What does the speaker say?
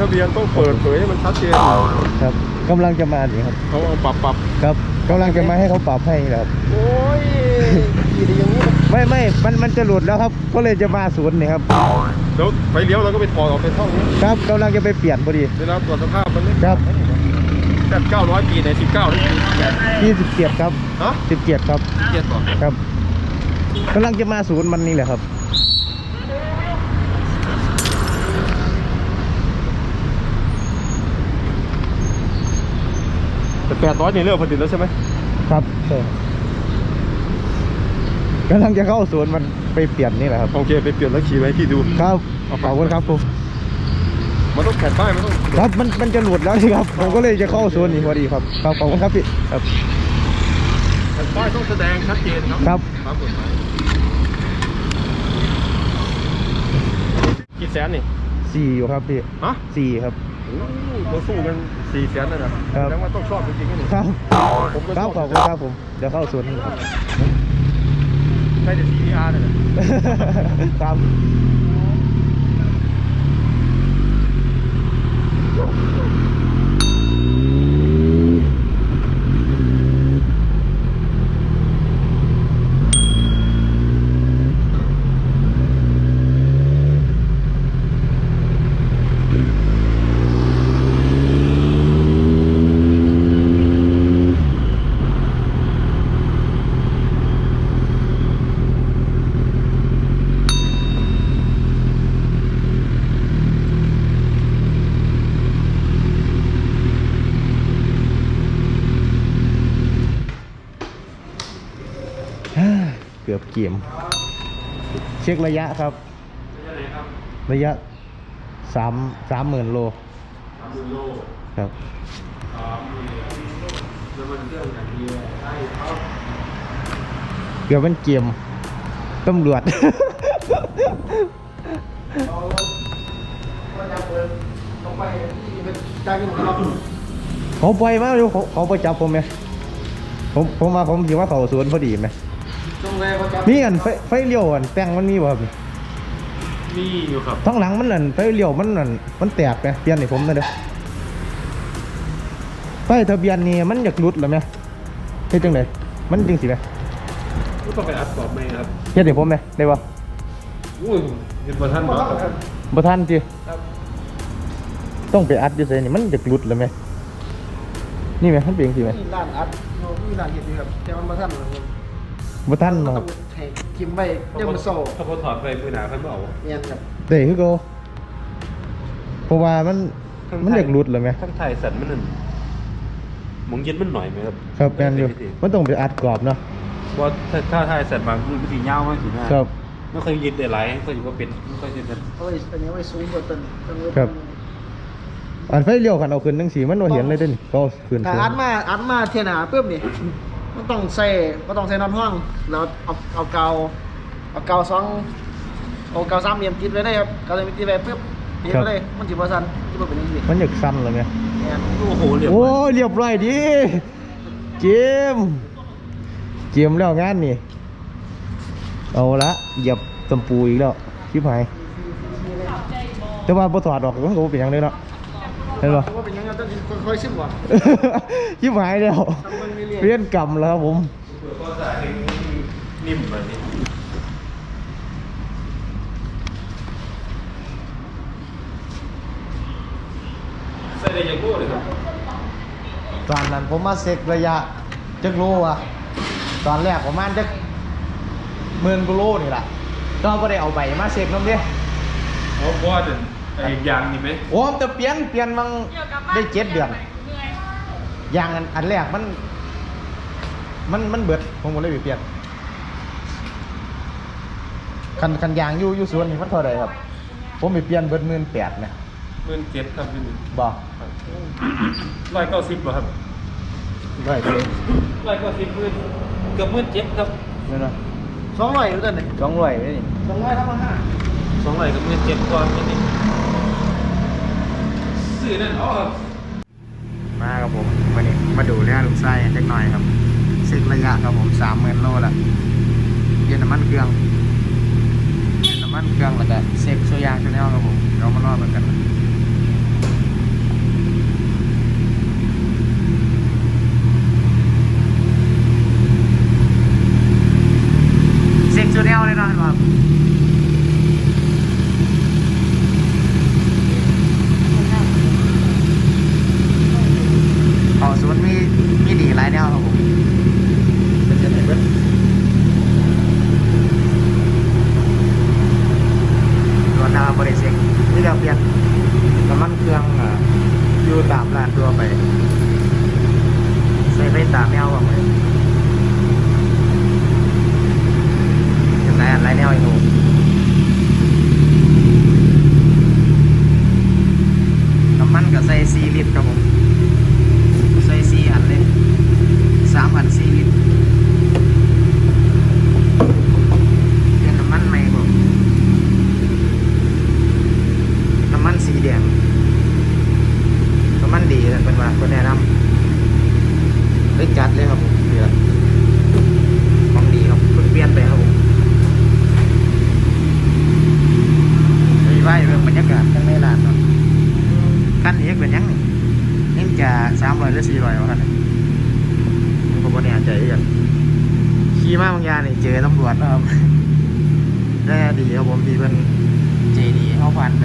ทะเบียนต้องเปิดเผยให้มันชัดเจนครับกำลังจะมานี่ครับเขาเอาปรับปรับครับกำลังจะมาให้เขาปรับให้ครับโอ้ยขี่ได้อย่างนี้ไม่ไม่มันมันจะหลุดแล้วครับ ก็เลยจะมาศูนย์นี่ครับแล้วไฟเลี้ยวเราก็ไปถอดออกไปท่องนี้ครับกำลังจะไปเปลี่ยนพอดีเวลาตรวจสภาพมันไม่ครับแปดเก้าร้อยปีในสิบเก้านี่ที่สิบเกียรครับฮะสิบเกียรครับเจ็ดต่อครับกำลังจะมาศูนย์มันนี่แหละครับ แต่แปดร้อยนี่เลิกผลิตแล้วใช่ไหมครับใช่กำลังจะเข้าศูนย์มันไปเปลี่ยนนี่แหละครับ โอเคไปเปลี่ยนแล้วขี่ไว้ที่ดู ครับขอบคุณครับผมมันต้องแขนป้ายมันต้องครับมันมันจะหลุดแล้วนี่ครับ ผมก็เลยจะเข้าศูนย์นี่พอดีครับครับขอบคุณครับพี่ครับแผ่นป้ายต้องแสดงชัดเจนครับครับครับกฎหมายกี่แสนนี่สี่อยู่ครับพี่ฮะสี่ครับโอ้โห เราสู้กันสี่แสนเลยนะครับแสดงว่าต้องชอบจริงๆนะนี่ครับผมก็คชรัอบบขอบคุณครับผมเดี๋ยวเข้าศูนย์นี่ครับใช่แต่ CPR เนี่ยนะครับ เกือบเกี่ยม เช็คระยะครับระยะสามสามหมื่นโลสามหมื่นโลครับสามหมื่นแล้วมันเครื่องอย่างเดียวใช่ครับเกือบเป็นเกี่ยมตำรวจเขาไปมาดูเขาเขาไปจับผมไหมผมผมมาผมถือว่าเขาสวนพอดีไหม ต้องแวะเขาจับนี่อันไฟไฟเลี้ยวอันแต่งมันมีบ่ครับมีอยู่ครับท้องหลังมันอันไฟเลี้ยวมันอันมันแตกไหมเปลี่ยนให้ผมหน่อยเด้อไฟทะเบียนนี่มันอยากหลุดเหรอไหมเฮ็ดจังไดมันจริงสิไหมก็ต้องไปอัดกรอบไหมครับเฮ็ดให้ผมไหมได้บ่อุ้ยเห็นบนท่านบอกครับบ่ทันจิครับต้องไปอัดอยู่ไสนี่มันอยากหลุดเหรอไหมนี่ไหมมันเป็นจังซี่ไหมมีร้านอัดมีร้านเห็ดอยู่ครับแต่มันมาทันเลยครับ บ่ทันต้เนาะอครับงให้ทิมไว้ยังมันโซ่ถ้าพอถอดไปมือหนาเพิ่นบอกเมียนครับได้คือเก่าเพราะว่ามันมันอยากหลุดเหรอไหมทั้งไทยสันมันนั่นมองเย็นมันหน่อยไหมครับครับแม่นอยู่มันต้องไปอัดกรอบเนาะว่าถ้าถ้าไทยสันบางมันวิธียาวมากสินะครับไม่เคยยึดได้หลายก็อยู่ว่าเป็นไม่ค่อยจะเป็นเอาไว้อันนี้เอาไว้สูงกว่าต้นต้นเล็กครับอันไฟเลี้ยวคันเอาขึ้นจังซี่มันบ่เห็นเลยเด้นี่ก็เอาขึ้นถ้าสูงอัดมาอัดมาเทียหนาปุ๊บนี่ มันต้องใส่ก็ต้องใส่น็อตห้องแล้วเอาเอากาวเอากาวสองเอากาวสามเหลี่ยมติดไว้ได้ครับกาวสามเหลี่ยมติดไว้ปุ๊บติดไว้เลยมันจิบว่าสันจิบว่าเป็นอยังไงมันอยากสั่นเลยไหมเมียนโอ้โหเหลี่ยมโอ้ยเรียบร้อยดีเกมเกมแล้วงานนี่เอาละเหยียบตำปูอีกแล้วชิบหายแต่ว่าบ่ถอดออกมันก็บ่เป็นหยังเลยเนาะเห็นปะ ว่าเป็นยังไงต้องค่อยๆชิมก่อนชิบหายแล้วทำมันเรื่อยๆเรียนกรรมแล้วครับผมก็จะนิ่มแบบนี้ใส่ได้ยังกู้เลยครับตอนนั้นผมมาเซ็กระยะจักโลอะตอนแรกประมาณจักหมื่นกิโลนี่แหละก็บ่ได้เอาใบมาเซ็กน้ำเด้เพราะว่า แต่ไอ้ยางนี่ไหมโอ้มแต่เปลี่ยนเปลี่ยนมังได้เจ็ดเดือนอย่างอันอันแรกมัน มันมันเบิดผมก็เลยไปเปลี่ยนคันคันยางอยู่อยู่สวนนี่มันเท่าไหร่ครับ ผมไปเปลี่ยนเบิดหมื่นแปดเนี่ยหมื่นเจ็ดครับพี่บอกร้อยเก้าสิบป่ะครับได้เลยร้อยเก้าสิบหมื่นเกือบหมื่นเจ็ดครับนี่นะสองร้อยอยู่ต้นนี่สองร้อยนี่สองร้อยทั้งหมดห้าสองร้อยกับหมื่นเจ็ดกว่านิดนึ ซื้อนั่นอ๋อครับมาครับผมมานี่มาดูเรื่องลูกไส้เล็กหน่อยครับเซ็กระยะครับผมสามหมื่นโลละเย็นน้ำมันเครื่องเย็นน้ำมันเครื่องแล้วก็เซ็กโซยางชาแนลครับผมเรามารอดกันกัน ครับเขาสวนมีมีดีหลายแนวครับผมเป็นยังไงเบิ้ลตัวดาบริเซ็กนี่เราเปลี่ยนน้ำมันเครื่องอยู่ตามร้านตัวไปใส่ไปตามแนวแบบเลยยังไงอะไรแนวอีกหนูน้ำมันก็ใส่สี่ลิตรครับผม ใส่สี่อันเลยสามอันสี่ลิตรเป็นน้ำมันใหม่ผมน้ำมันสีแดงน้ำมันดีเลยเป็นว่าคนแนะนำเลยจั ดเลยครับผมเดือของดีครับเพิ่งเปลี่ยนไปครับผมไปไหว้เรื่องบรรยากาศข้างในร้านเนาะขั้นนี้เป็นยังนี่มันจะสามร้อยหรือสี่ร้อยวะท่านผมก็ไม่แน่ใจอีกอย่างขี่มาบางยางนี่เจอตำรวจนะครับได้ดีครับผมที่เป็นเจดีเข้าพันไป